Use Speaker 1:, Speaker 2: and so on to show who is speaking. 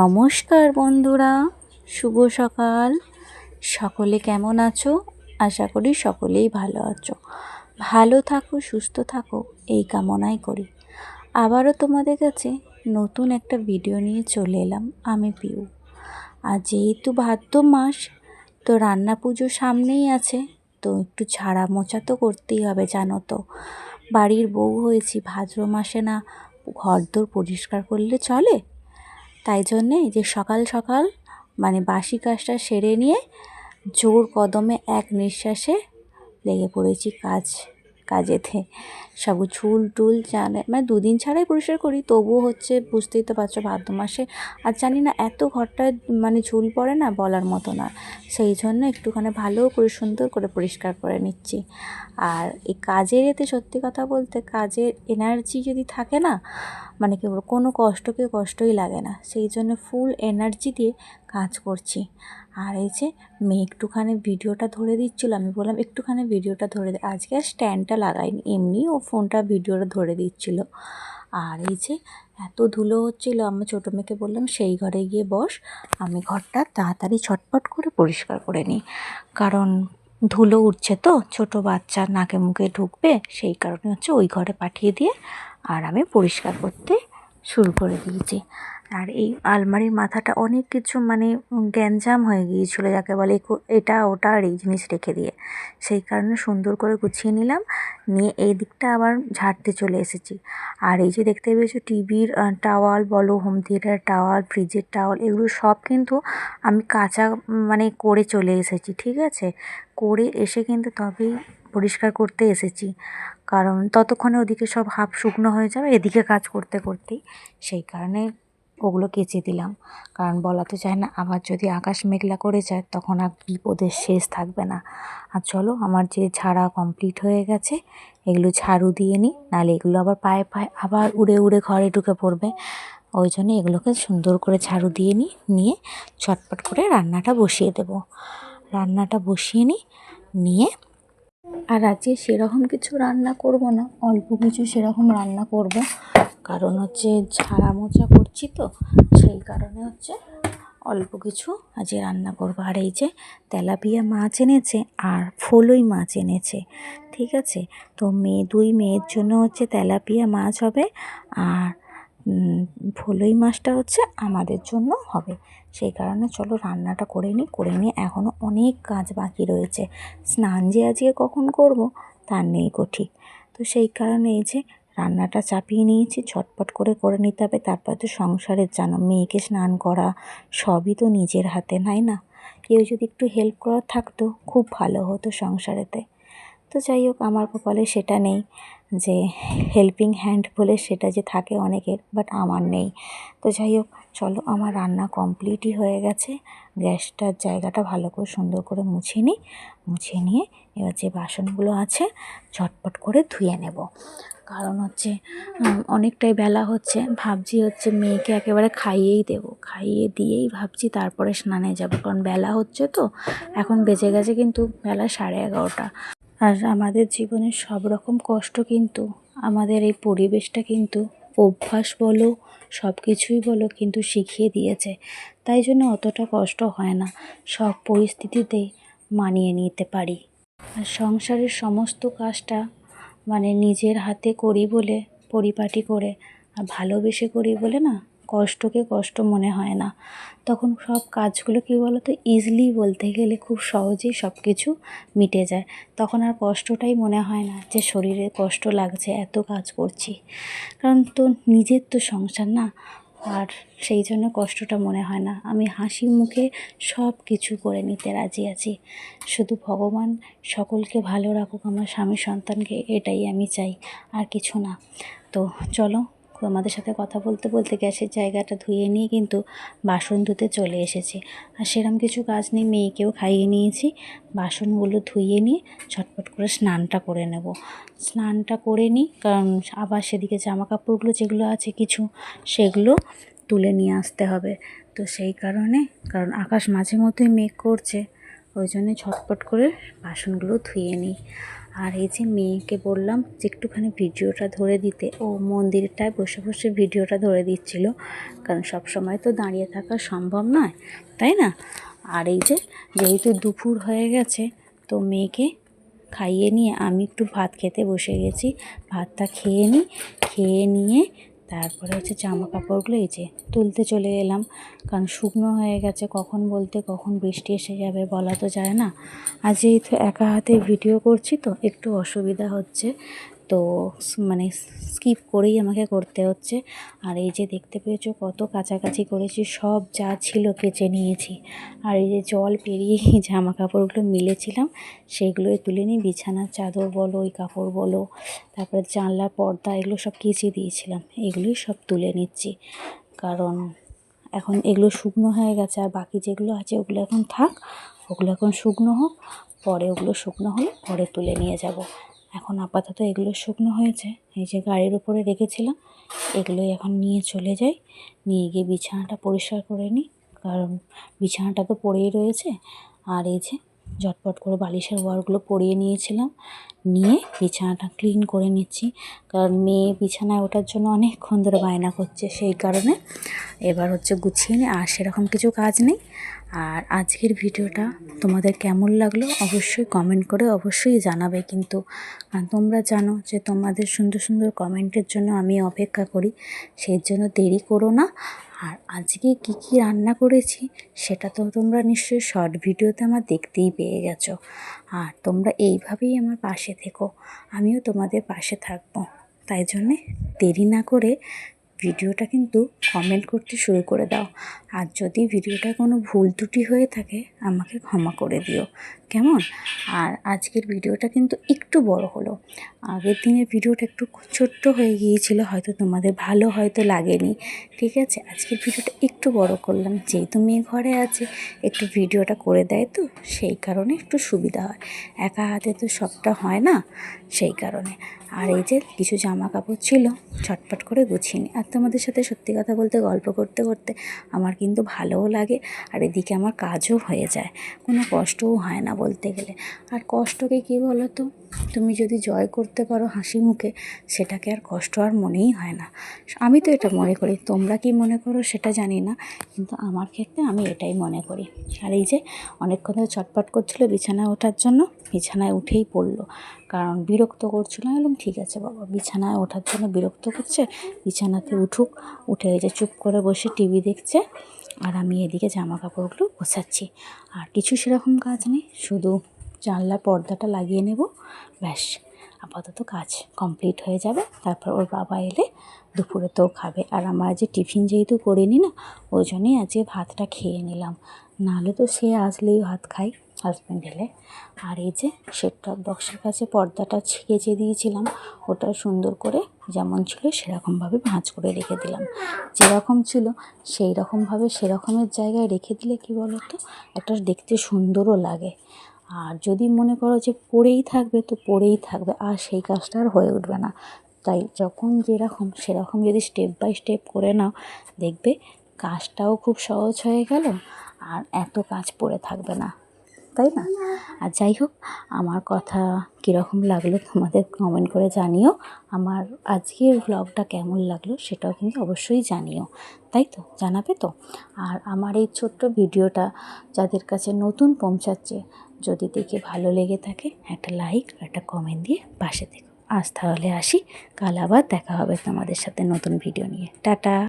Speaker 1: নমস্কার বন্ধুরা, শুভ সকাল। সকলে কেমন আছো? আশা করি সকলেই ভালো আছো। ভালো থাকো, সুস্থ থাকো, এই কামনাই করি। আবারও তোমাদের কাছে নতুন একটা ভিডিও নিয়ে চলে এলাম, আমি পিউ। আর যেহেতু ভাদ্র মাস, তো রান্না পুজো সামনেই আছে, তো একটু ছাড়া মোছা তো করতেই হবে, জানো তো। বাড়ির বউ হয়েছি, ভাদ্র মাসে না ঘরদোর পরিষ্কার করলে চলে তাই জন্যে যে সকাল সকাল মানে বাসি কাজটা সেরে নিয়ে জোর কদমে এক নিঃশ্বাসে লেগে পড়েছি কাজ। কাজেতে সব চুল টুল জানে মানে দুদিন ছাড়াই পরিষ্কার করি, তবুও হচ্ছে বুঝতেই তো পারছ ভাদ্র মাসে। আর জানি না, এত ঘরটায় মানে ঝুল পড়ে না বলার মতো না। সেই জন্য একটুখানি ভালো করে সুন্দর করে পরিষ্কার করে নিচ্ছি। আর এই কাজের এতে সত্যি কথা বলতে কাজের এনার্জি যদি থাকে না মানে কি বলব, কোনো কষ্টকে কষ্টই লাগে না। সেই জন্য ফুল এনার্জি দিয়ে কাজ করছি। আর এই যে মেয়ে একটুখানি ভিডিওটা ধরে দিচ্ছিল, আমি বললাম একটুখানি ভিডিওটা ধরে দে। আজকে আর স্ট্যান্ডটা লাগাইনি এমনি ও ফোনটা ভিডিওটা ধরে দিচ্ছিল। আর এই যে এত ধুলো হচ্ছিল আমার ছোটো মেয়েকে বললাম, সেই ঘরে গিয়ে বস, আমি ঘরটা তাড়াতাড়ি ছটপট করে পরিষ্কার করে নিই। কারণ ধুলো উঠছে তো, ছোট বাচ্চা নাকে মুখে ঢুকবে, সেই কারণে হচ্ছে ওই ঘরে পাঠিয়ে দিয়ে আর আমি পরিষ্কার করতে শুরু করে দিয়েছি। আর এই আলমারির মাথাটা অনেক কিছু মানে গ্যাঞ্জাম হয়ে গিয়েছিল, যাকে বলে এটা, ওটা আর এই জিনিস রেখে দিয়ে। সেই কারণে সুন্দর করে গুছিয়ে নিলাম, নিয়ে এই দিকটা আবার ঝাড়তে চলে এসেছি। আর এই যে দেখতে পেয়েছ টিভির টাওয়াল বলো, হোম থিয়েটার টাওয়াল, ফ্রিজের টাওয়াল, এগুলো সব কিন্তু আমি কাঁচা মানে করে চলে এসেছি, ঠিক আছে? করে এসে কিন্তু তবেই পরিষ্কার করতে এসেছি। কারণ ততক্ষণে ওদিকে সব হাফ শুকনো হয়ে যাবে, এদিকে কাজ করতে করতেই। সেই কারণে ওগুলো কেচে দিলাম। কারণ বলা তো যায় না, আবার যদি আকাশ মেঘলা করে যায়, তখন আর বিপদের শেষ থাকবে না। আর চলো, আমার যে ঝাড়া কমপ্লিট হয়ে গেছে, এগুলো ঝাড়ু দিয়ে নিই, নাহলে এগুলো আবার পায়ে পায়ে আবার উড়ে উড়ে ঘরে ঢুকে পড়বে। ওই জন্য এগুলোকে সুন্দর করে ঝাড়ু দিয়ে নিই, নিয়ে ছটপট করে রান্নাটা বসিয়ে দেব। রান্নাটা বসিয়ে নিই, নিয়ে আর আজকে সেরকম কিছু রান্না করব না, অল্প কিছু সেরকম রান্না করব। কারণ হচ্ছে ঝাড়া মোছা করছি তো, সেই কারণে হচ্ছে অল্প কিছু আজকে রান্না করব। আর এই যে তেলাপিয়া মাছ এনেছে আর ফলই মাছ এনেছে, ঠিক আছে? তো মেয়ে দুই মেয়ের জন্য হচ্ছে তেলাপিয়া মাছ হবে আর ফলই মাছটা হচ্ছে আমাদের জন্য হবে। সেই কারণে চলো রান্নাটা করে নিই, করে নিয়ে এখনও অনেক কাজ বাকি রয়েছে। স্নান যে আজকে কখন করব তার নেই ঠিক। তো সেই কারণে এই যে রান্নাটা চাপিয়ে নিয়েছি ঝটপট করে করে নিতে হবে, তারপর তো সংসারের জানো, মেয়েকে স্নান করা সবই তো নিজের হাতে, নাই না? কেউ যদি একটু হেল্প করার থাকতো, খুব ভালো হতো সংসারেতে। তো যাই হোক, আমার কপালে সেটা নেই যে হেল্পিং হ্যান্ড বলে সেটা যে থাকে অনেকের বাট আমার নেই। তো যাই হোক, চলো আমার রান্না কমপ্লিটই হয়ে গেছে, গ্যাসটার জায়গাটা ভালো করে সুন্দর করে মুছিয়ে নিই মুছিয়ে নিয়ে এবার যে বাসনগুলো আছে ঝটপট করে ধুয়ে নেব। কারণ হচ্ছে অনেকটাই বেলা হচ্ছে। ভাবছি হচ্ছে মেয়েকে একেবারে খাইয়েই দেব। খাইয়ে দিয়েই ভাবছি তারপরে স্নানে যাব। কারণ বেলা হচ্ছে তো, এখন বেজে গেছে কিন্তু বেলা সাড়ে এগারোটা। আর আমাদের জীবনের সব রকম কষ্ট কিন্তু, আমাদের এই পরিবেশটা কিন্তু অভ্যাস বলো, সব কিছুই বলো কিন্তু শিখিয়ে দিয়েছে। তাই জন্য অতটা কষ্ট হয় না। সব পরিস্থিতিতেই মানিয়ে নিতে পারি। আর সংসারের সমস্ত কাজটা মানে নিজের হাতে করি বলে পরিপাটি করে, আর ভালোবেসে করি বলে না কষ্টকে কষ্ট মনে হয় না। তখন সব কাজগুলো কী বলো তো ইজিলি বলতে গেলে খুব সহজেই সব কিছু মিটে যায়। তখন আর কষ্টটাই মনে হয় না যে শরীরে কষ্ট লাগছে, এত কাজ করছি। কারণ তো নিজের তো সংসার না আর সেই জন্য কষ্টটা মনে হয় না। আমি হাসি মুখে সব কিছু করে নিতে রাজি আছি। শুধু ভগবান সকলকে ভালো রাখুক, আমার স্বামী সন্তানকে এটাই আমি চাই, আর কিছু না। তো চলো তোমাদের সাথে কথা বলতে বলতে গ্যাসের জায়গাটা ধুয়ে নিয়ে কিন্তু বাসন ধুতে চলে এসেছি। আর সেরম কিছু কাজ নেই, মেয়েকেও খাইয়ে নিয়েছি। বাসনগুলো ধুয়ে নিয়ে ছটপট করে স্নানটা করে নেব। স্নানটা করে নিই, কারণ আবার সেদিকে জামা কাপড়গুলো যেগুলো আছে কিছু, সেগুলো তুলে নিয়ে আসতে হবে। তো সেই কারণে, কারণ আকাশ মাঝে মধ্যেই মেঘ করছে, ওই জন্যে ছটপট করে বাসনগুলো ধুয়ে নিই। আর এই যে মেয়েকে বললাম যে একটুখানি ভিডিওটা ধরে দিতে, ও মন্দিরটায় বসে বসে ভিডিওটা ধরে দিচ্ছিল। কারণ সব সময় তো দাঁড়িয়ে থাকা সম্ভব নয়, তাই না? আর এই যে যেহেতু দুপুর হয়ে গেছে, তো মেয়েকে খাইয়ে নিয়ে আমি একটু ভাত খেতে বসে গেছি। ভাতটা খেয়ে নিই খেয়ে নিয়ে তারপরে হচ্ছে জামা কাপড়গুলো এই যে তুলতে চলে এলাম। কারণ শুকনো হয়ে গেছে, কখন বলতে কখন বৃষ্টি এসে যাবে বলা তো যায় না। আর যেহেতু একা হাতে ভিডিও করছি তো একটু অসুবিধা হচ্ছে। তো মানে স্কিপ করেই আমাকে করতে হচ্ছে। আর এই যে দেখতে পেয়েছ কত কাছাকাছি করেছি, সব যা ছিল কেচে নিয়েছি। আর এই যে জল পেরিয়ে জামা কাপড়গুলো মিলেছিলাম সেগুলোই তুলে নিই। বিছানার চাদর বলো, ওই কাপড় বলো, তারপরে জানলা, পর্দা, এগুলো সব কেচে দিয়েছিলাম। এগুলোই সব তুলে নিচ্ছি। কারণ এখন এগুলো শুকনো হয়ে গেছে, আর বাকি যেগুলো আছে ওগুলো এখন থাক, ওগুলো এখন শুকনো হোক, পরে ওগুলো শুকনো হলে পরে তুলে নিয়ে যাব। এখন আপাতত এগুলো শুকনো হয়েছে। এই যে গাড়ির উপরে রেখেছিলাম, এগুলোই এখন নিয়ে চলে যাই। নিয়ে গিয়ে বিছানাটা পরিষ্কার করে নিই, কারণ বিছানাটা তো পড়েই রয়েছে। আর এই যে ঝটপট করে বালিশের ওয়ারগুলো পরিয়ে নিয়েছিলাম, নিয়ে বিছানাটা ক্লিন করে নিচ্ছি। কারণ মেয়ে বিছানায় ওঠার জন্য অনেকক্ষণ ধরে বায়না করছে সেই কারণে। এবার হচ্ছে গুছিয়ে নিই আর সেরকম কিছু কাজ নেই। আর আজকের ভিডিওটা তোমাদের কেমন লাগল অবশ্যই কমেন্ট করে অবশ্যই জানাবে। কিন্তু তোমরা জানো যে তোমাদের সুন্দর সুন্দর কমেন্টের জন্য আমি অপেক্ষা করি, সেই জন্য দেরি করো না। আর আজকে কি কি রান্না করেছি সেটা তো তোমরা নিশ্চয়ই শর্ট ভিডিওতে আমার দেখতেই পেয়ে গেছো। আর তোমরা এইভাবেই আমার পাশে থেকো, আমিও তোমাদের পাশে থাকব। তাই জন্যে দেরি না করে ভিডিওটা কিন্তু কমেন্ট করতে শুরু করে দাও। আর যদি ভিডিওটা কোনো ভুল ত্রুটি হয়ে থাকে, আমাকে ক্ষমা করে দিও। কেমন? আর আজকের ভিডিওটা কিন্তু একটু বড় হলো। আগের দিনের ভিডিওটা একটু ছোট্ট হয়ে গিয়েছিল, হয়তো তোমাদের ভালো হয়তো লাগেনি। ঠিক আছে? আজকের ভিডিওটা একটু বড় করলাম। যেহেতু মেয়ে ঘরে আছে, একটু ভিডিওটা করে দেয় তো, সেই কারণে একটু সুবিধা হয়। একা হাতে তো সবটা হয় না, সেই কারণে। আর এই যে কিছু জামা কাপড় ছিল, ছটপট করে গুছিয়ে নিই আর তোমাদের সাথে সত্যি কথা বলতে, গল্প করতে করতে আমার কিন্তু ভালোও লাগে, আর এদিকে আমার কাজও হয়ে যায়। কোনো কষ্টও হয় না বলতে গেলে। আর কষ্টকে কী বলো তো তুমি যদি জয় করতে পারো হাসি মুখে, সেটাকে আর কষ্ট আর মনেই হয় না। আমি তো এটা মনে করি। তোমরা কি মনে করো সেটা জানি না, কিন্তু আমার ক্ষেত্রে আমি এটাই মনে করি। আর এই যে অনেকক্ষণ ধরে ছটপট করছিল বিছানায় ওঠার জন্য, বিছানায় উঠেই পড়ল। কারণ বিরক্ত করছিল। আমি বললাম, ঠিক আছে বাবা, বিছানায় ওঠার জন্য বিরক্ত করছে, বিছানাতে উঠুক। উঠে এই যে চুপ করে বসে টিভি দেখছে। আর আমি এদিকে জামা কাপড়গুলো গোছাচ্ছি। আর কিছু সেরকম কাজ নেই, শুধু জানলা পর্দাটা লাগিয়ে নেব, ব্যাস। আপাতত কাজ কমপ্লিট হয়ে যাবে, তারপর ওর বাবা এলে দুপুরে তো খাবে। আর আমার যে টিফিন যেহেতু করিনি না, ওই জন্যই আজকে ভাতটা খেয়ে নিলাম। নাহলে তো সে আসলেই ভাত খাই হাজব্যান্ড এলে। আর এই যে সেটটপ বক্সের কাছে পর্দাটা ছেঁচে দিয়েছিলাম, ওটা সুন্দর করে যেমন ছিল সেরকমভাবে ভাঁজ করে রেখে দিলাম। যেরকম ছিল সেই রকমভাবে সেরকমের জায়গায় রেখে দিলে কি বলো তো একটা দেখতে সুন্দরও লাগে। আর যদি মনে করো যে পড়েই থাকবে, তো পড়েই থাকবে, আর সেই কাজটা আর হয়ে উঠবে না। তাই যখন যেরকম সেরকম যদি স্টেপ বাই স্টেপ করে নাও, দেখবে কাজটাও খুব সহজ হয়ে গেল, আর এত কাজ পড়ে থাকবে না। তাই না? আর যাই হোক, আমার কথা কীরকম লাগল তোমাদের কমেন্ট করে জানিও। আমার আজকের ব্লগটা কেমন লাগল সেটাও কিন্তু অবশ্যই জানিও। তাই তো? জানাবে তো? আর আমার এই ছোট্ট ভিডিওটা যাদের কাছে নতুন পৌঁছাচ্ছে, যদি দেখে ভালো লেগে থাকে, একটা লাইক একটা কমেন্ট দিয়ে পাশে থেকো। আজ তাহলে আসি। কাল আবার দেখা হবে তোমাদের সাথে নতুন ভিডিও নিয়ে। টাটা!